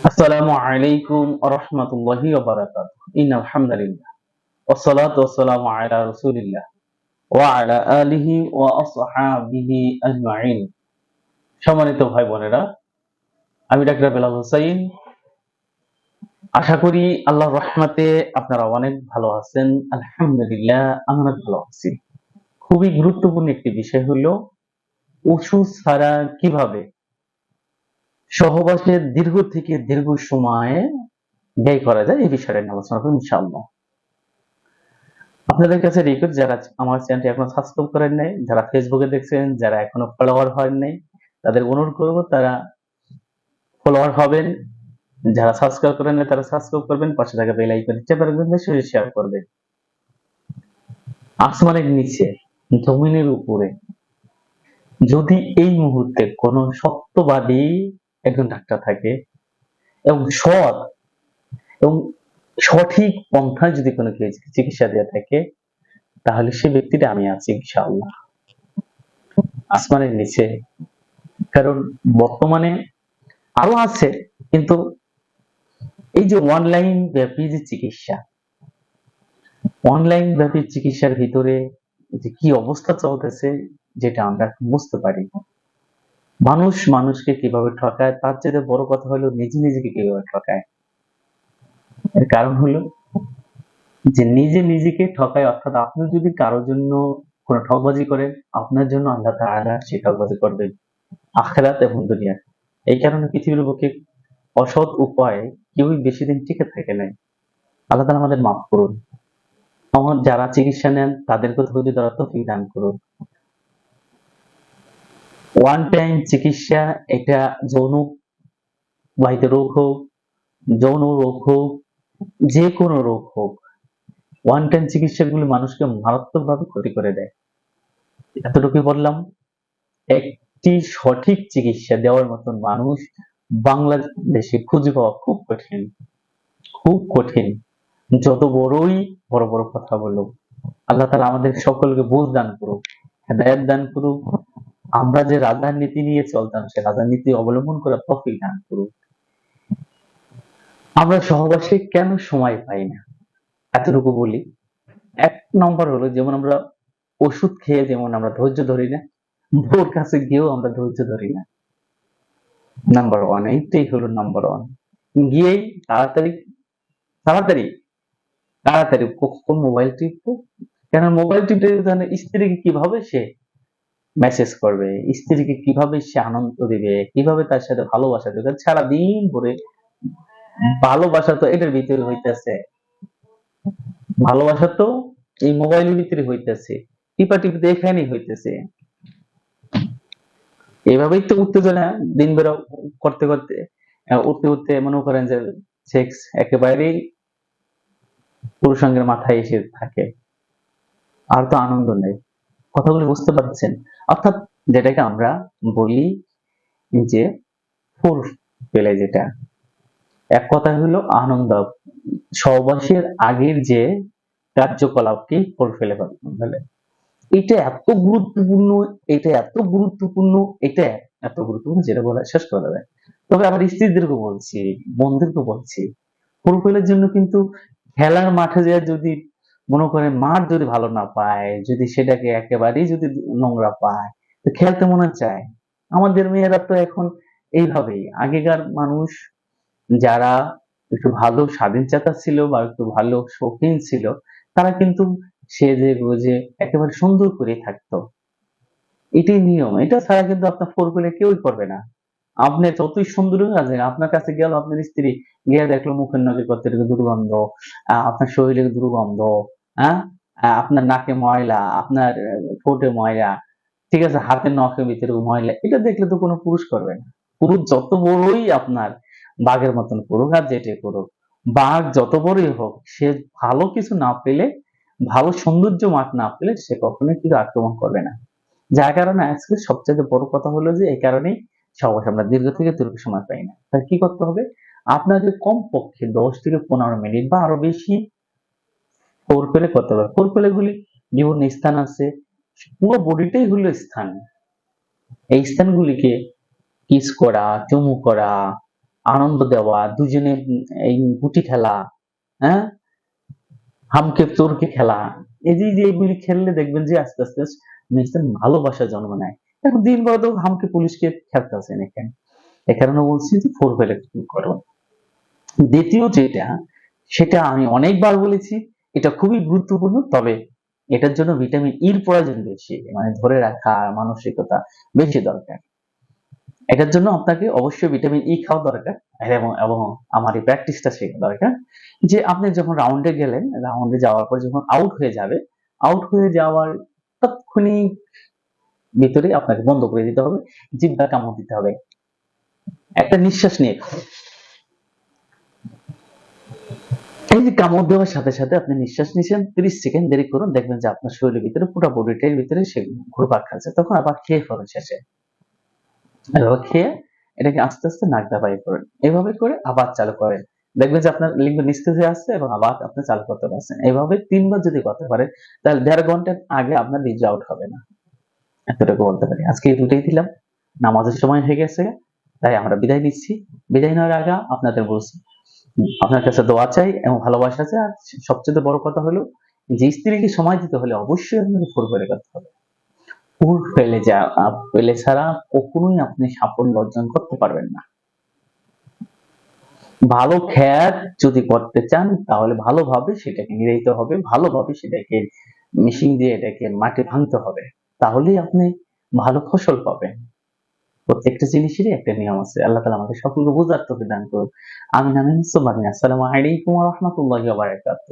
আসসালামু আলাইকুম রহমতুল্লাহি ইন আলহামদুলিল্লাহ والصلاة والسلام على رسول الله وعلى آله وأصحابه أجمعين সম্মানিত ভাই বোনেরা আমি ডাক্তার বেলাল হোসাইন আশা করি আল্লাহর রহমতে আপনারা অনেক ভালো আছেন আলহামদুলিল্লাহ আমি অনেক ভালো আছি খুবই গুরুত্বপূর্ণ একটি বিষয় হলো ওষুধ ছাড়া কিভাবে সহবাসের দীর্ঘ থেকে দীর্ঘ সময়ে ব্যয় করা যায় এই বিষয়টা নিয়ে আলোচনা করব ইনশাআল্লাহ। আপনাদের কাছে রিকোয়েস্ট যারা আমার চ্যানেলটি এখনও সাবস্ক্রাইব করেন নাই, যারা ফেসবুকে দেখছেন, যারা এখনও ফলোয়ার হন নাই, তাদের অনুরোধ করব তারা ফলোয়ার হবেন, যারা সাবস্ক্রাইব করেন নাই, তারা সাবস্ক্রাইব করবেন, পাশে থাকা বেল আইকন চেপে রাখবেন বেশি শেয়ার করবেন। আসমানের নিচে, জমিনের উপরে, যদি এই মুহূর্তে কোনো সত্যবাদী একজন ডাক্তার থাকে এবং সৎ এবং সঠিক পন্থায় যদি কোনো চিকিৎসা দিয়ে থাকে, তাহলে সে ব্যক্তিটা আমি আছি, ইনশাআল্লাহ। আসমানের নিচে। কারণ বর্তমানে আরও আছে, কিন্তু এই যে অনলাইন ব্যাপী যে চিকিৎসা অনলাইন ব্যাপী চিকিৎসার ভিতরে যে কি অবস্থা চলতেছে, যেটা আমরা বুঝতে পারি মানুষ মানুষকে কীভাবে ঠকায়? তার চেয়ে বড় কথা হলো নিজে নিজেকে কীভাবে ঠকায়? এর কারণ হলো যে নিজে নিজেকে ঠকায়, অর্থাৎ আপনি যদি কারোর জন্য কোনো ঠকবাজি করেন, আপনার জন্য আল্লাহ তাআলা সেই ঠকবাজি করবেন আখেরাত এবং দুনিয়া এই কারণে পৃথিবীর বুকে অসৎ উপায়ে কেউই বেশি দিন টিকে থাকে নাই। আল্লাহ তাআলা আমাদের মাফ করুন। আমার যারা চিকিৎসা নেন তাদেরকে ধৈর্য ধরার তৌফিক দান করুন। ওয়ান টাইম চিকিৎসা, এটা যৌন বাহিত রোগ হোক, যৌন রোগ হোক, যে কোনো রোগ হোক ওয়ান টাইম চিকিৎসাগুলি মানুষকে মারাত্মকভাবে ক্ষতি করে দেয়। এতটুকু বললাম, একটি সঠিক চিকিৎসা দেওয়ার মতন মানুষ বাংলাদেশে খুঁজে পাওয়া খুব কঠিন খুব কঠিন। যত বড়ই বড় বড় কথা বলো আল্লাহ তালা আমাদের সকলকে বুঝ দান করুক, হেদায়ত দান করুক আমরা যে রাজার নীতি নিয়ে চলতাম, সে রাজার নীতি অবলম্বন করে তফিক দান করুক আমরা সহবাসে কেন সময় পাই না? এতটুকু বলি। এক নম্বর হলো, যেমন আমরা ওষুধ খেয়ে যেমন আমরা ধৈর্য ধরি না, ভোর কাছে গিয়েও আমরা ধৈর্য ধরি না। নাম্বার ওয়ান এইটাই হলো নাম্বার ওয়ান গিয়েই তাড়াতাড়ি তাড়াতাড়ি তাড়াতাড়ি কখন মোবাইল টিপবো কেন মোবাইল টিপতে তাহলে স্ত্রীকে কীভাবে সে মেসেজ করবে, স্ত্রীকে কীভাবে সে আনন্দ দিবে, কীভাবে তার সাথে ভালোবাসা দেবে সারাদিন ভরে ভালোবাসা তো এটার ভিতরে হইতেছে। ভালোবাসা তো এই মোবাইলের ভিতরে হইতেছে, টিপা টিপিতে এখানেই হইতেছে। এভাবেই তো উত্তেজনা দিন বেরো করতে করতে উঠতে উঠতে মনে করেন যে সেক্স একেবারেই পুরুষাঙ্গের মাথায় এসে থাকে। আর তো আনন্দ নেই। কথাগুলো বুঝতে পারছেন? অর্থাৎ যেটাকে আমরা বলি যে ফুল পেলে যেটা, এক কথা হলো আনন্দ সহবাসের আগের যে কার্যকলাপকে ফুল ফেলে এটা এত গুরুত্বপূর্ণ, এটা এত গুরুত্বপূর্ণ, এটা এত গুরুত্বপূর্ণ যেটা বলা শেষ করা যায় তবে আবার স্ত্রীদেরকে বলছি বন্ধুদেরকে বলছি। ফুল ফেলের জন্য কিন্তু খেলার মাঠে যে যদি মনে করেন মাঠ যদি ভালো না পায়, যদি সেটাকে একেবারেই যদি নোংরা পায়, তো খেলতে মনে চায়। আমাদের মেয়েরা তো এখন এইভাবেই। আগেকার মানুষ যারা একটু ভালো স্বাধীনচেতা ছিল বা একটু ভালো শৌখিন ছিল, তারা কিন্তু সেজে গুজে একেবারে সুন্দর করে থাকতো। এটাই নিয়ম। এটা ছাড়া কিন্তু আপনার ফোর পেলে কেউই করবে না। আপনি যতই সুন্দর আছে আপনার কাছে গেল, আপনার স্ত্রী গিয়ে দেখল মুখের নজর করতে দুর্গন্ধ আপনার শরীরে দুর্গন্ধ হ্যাঁ? আপনার নাকে ময়লা, আপনার ঠোঁটে ময়লা, ঠিক আছে? হাতের নখের ভিতরে ময়লা, এটা দেখলে তো কোনো পুরুষ করবে না। পুরুষ যত বড়ই আপনার বাঘের মতন করুক আর যেটাই করুক, বাঘ যত বড়ই হোক, সে ভালো কিছু না পেলে, ভালো সৌন্দর্য মাঠ না পেলে সে কখনোই কিন্তু আক্রমণ করবে না। যার কারণে আজকে সবচেয়ে বড় কথা হলো যে, এই কারণেই সবাই আমরা দীর্ঘ থেকে দীর্ঘ সময় পাই না। তাই কি করতে হবে? আপনার আপনাকে কমপক্ষে দশ থেকে পনেরো মিনিট বা আরও বেশি ফোর পেলে করতে হবে ফোর পেলে গুলি বিভিন্ন স্থান আছে, পুরো বডিটাই হলো স্থান। এই স্থানগুলিকে কিস করা, চুমু করা, আনন্দ দেওয়া, দুজনে এই গুটি খেলা হ্যাঁ? হামকে তোরকে খেলা। এই যে এইগুলি খেললে দেখবেন যে আস্তে আস্তে মেয়েদের ভালোবাসা জন্ম নেয়। এখন দিন বাদও হামকে পুলিশকে খেলতেছেন এখানে। এ কারণে বলছি যে ফোর ফেলে করো। দ্বিতীয় যেটা সেটা আমি অনেকবার বলেছি এটা খুবই গুরুত্বপূর্ণ, তবে এটার জন্য ভিটামিন ইর প্রয়োজন বেশি মানে ধরে রাখা মানসিকতা বেশি দরকার। এটার জন্য আপনাকে অবশ্যই ভিটামিন ই খাওয়া দরকার, এবং এবং আমার এই প্র্যাকটিসটা শেখা দরকার, যে আপনি যখন রাউন্ডে গেলেন রাউন্ডে যাওয়ার পর যখন আউট হয়ে যাবে আউট হয়ে যাওয়ার তৎক্ষণিক ভিতরে আপনাকে বন্ধ করে দিতে হবে জিভটা কামড় দিতে হবে। একটা নিঃশ্বাস নিয়ে এই যে কামড় দেওয়ার সাথে সাথে আপনি নিঃশ্বাস নিচ্ছেন তিরিশ সেকেন্ড দেরি করুন, দেখবেন যে আপনার শরীরের ভিতরে পুরো বডিটার ভিতরে সে ঘুরপাক খাচ্ছে, তখন আবার খেয়ে ফেলেন শেষে। এভাবে খেয়ে এটাকে আস্তে আস্তে নাক দাবাই করেন। এভাবে করে আবার চালু করেন। দেখবেন যে আপনার লিঙ্গ নিস্তেজ হয়ে আসছে এবং আবার আপনি চালু করতে পারছেন। এইভাবে তিনবার যদি করতে পারেন, তাহলে দেড় ঘণ্টার আগে আপনার রিজ আউট হবে না। এতটুকু বলতে পারি। আজকে এই দুটোই দিলাম। নামাজের সময় হয়ে গেছে। তাই আমরা বিদায় নিচ্ছি। বিদায় নেওয়ার আগে আপনাদের বলছি আপনার কাছে দোয়া চাই এবং ভালোবাসা চাই। আর সবচেয়ে বড় কথা হলো, যে স্ত্রীকে সময় দিতে হলে অবশ্যই আপনাকে ফুল করে করতে হবে। ফুল ফেলে যা ফেলে ছাড়া কখনোই আপনি সাফল্য অর্জন করতে পারবেন না। ভালো খ্যাত যদি করতে চান, তাহলে ভালোভাবে সেটাকে নিরাইতে হবে, ভালোভাবে সেটাকে মেশিন দিয়ে এটাকে মাটি ভাঙতে হবে। তাহলেই আপনি ভালো ফসল পাবেন। প্রত্যেকটা জিনিসেরই একটা নিয়ম আছে। আল্লাহ তালা আমাদের সকলকে বোঝার তোকে দান করুন আমি আমিন। সুবহানাল্লাহ আসসালামু আলাইকুম রহমতুল্লাহ